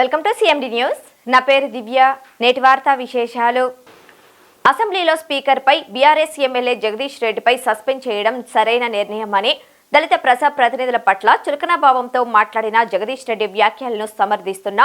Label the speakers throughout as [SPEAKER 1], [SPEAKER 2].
[SPEAKER 1] Welcome to CMD news నా పేరు దివ్య. నేటి వార్తా విశేషాలు. అసెంబ్లీలో స్పీకర్పై బీఆర్ఎస్ ఎమ్మెల్యే జగదీష్ రెడ్డిపై సస్పెండ్ చేయడం సరైన నిర్ణయమని దళిత ప్రజా ప్రతినిధుల పట్ల చురుకనభావంతో మాట్లాడిన జగదీష్ రెడ్డి వ్యాఖ్యలను సమర్థిస్తున్న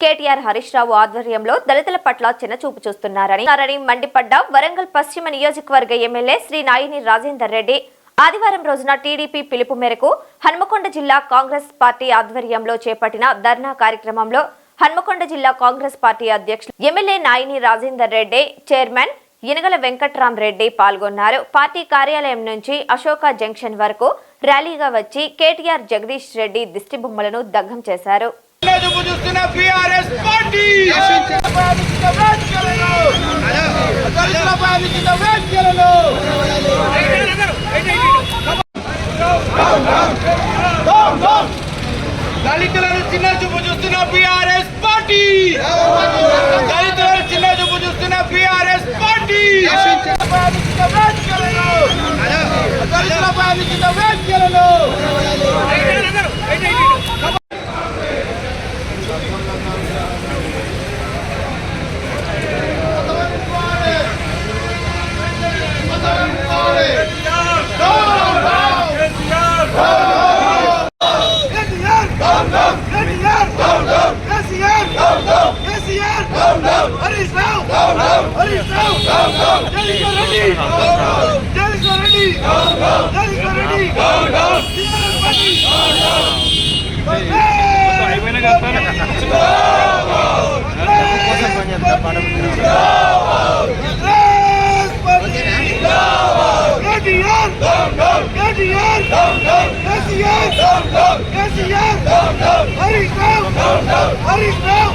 [SPEAKER 1] కేటీఆర్ హరీష్ రావు ఆధ్వర్యంలో దళితుల పట్ల చిన్నచూపు చూస్తున్నారని మండిపడ్డ వరంగల్ పశ్చిమ నియోజకవర్గ ఎమ్మెల్యే శ్రీ నాయిని రాజేందర్ రెడ్డి ఆదివారం రోజున టీడీపీ పిలుపు మేరకు హన్మకొండ జిల్లా కాంగ్రెస్ పార్టీ ఆధ్వర్యంలో చేపట్టిన ధర్నా కార్యక్రమంలో హన్మకొండ జిల్లా కాంగ్రెస్ పార్టీ అధ్యక్షులు ఎమ్మెల్యే నాయిని రాజేందర్ రెడ్డి చైర్మన్ ఇనగల వెంకట్రాం రెడ్డి పాల్గొన్నారు. పార్టీ కార్యాలయం నుంచి అశోక జంక్షన్ వరకు ర్యాలీగా వచ్చి కేటీఆర్ జగదీష్ రెడ్డి దిష్టి బొమ్మలను దగ్ధం చేశారు
[SPEAKER 2] చూపు చూస్తున్న బీఆర్ఎస్ పార్టీ పాలించిన వ్యాఖ్యలను దళితుల పాలించిన వ్యాఖ్యలను దళితులను చిన్న చూపు చూస్తున్న బీఆర్ఎస్ పార్టీ దళితులను చిన్న చూపు చూస్తున్న బీఆర్ఎస్ పార్టీ పాలించిన వ్యాఖ్యలను దళితుల పాలించిన వ్యాఖ్యలను KCR KCR KCR KCR Harish Rao Harish Rao Jagadishwar Reddy Jagadishwar Reddy Jagadishwar Reddy TRS party Congress party KTR KTR KCR KCR Harish Rao Harish Rao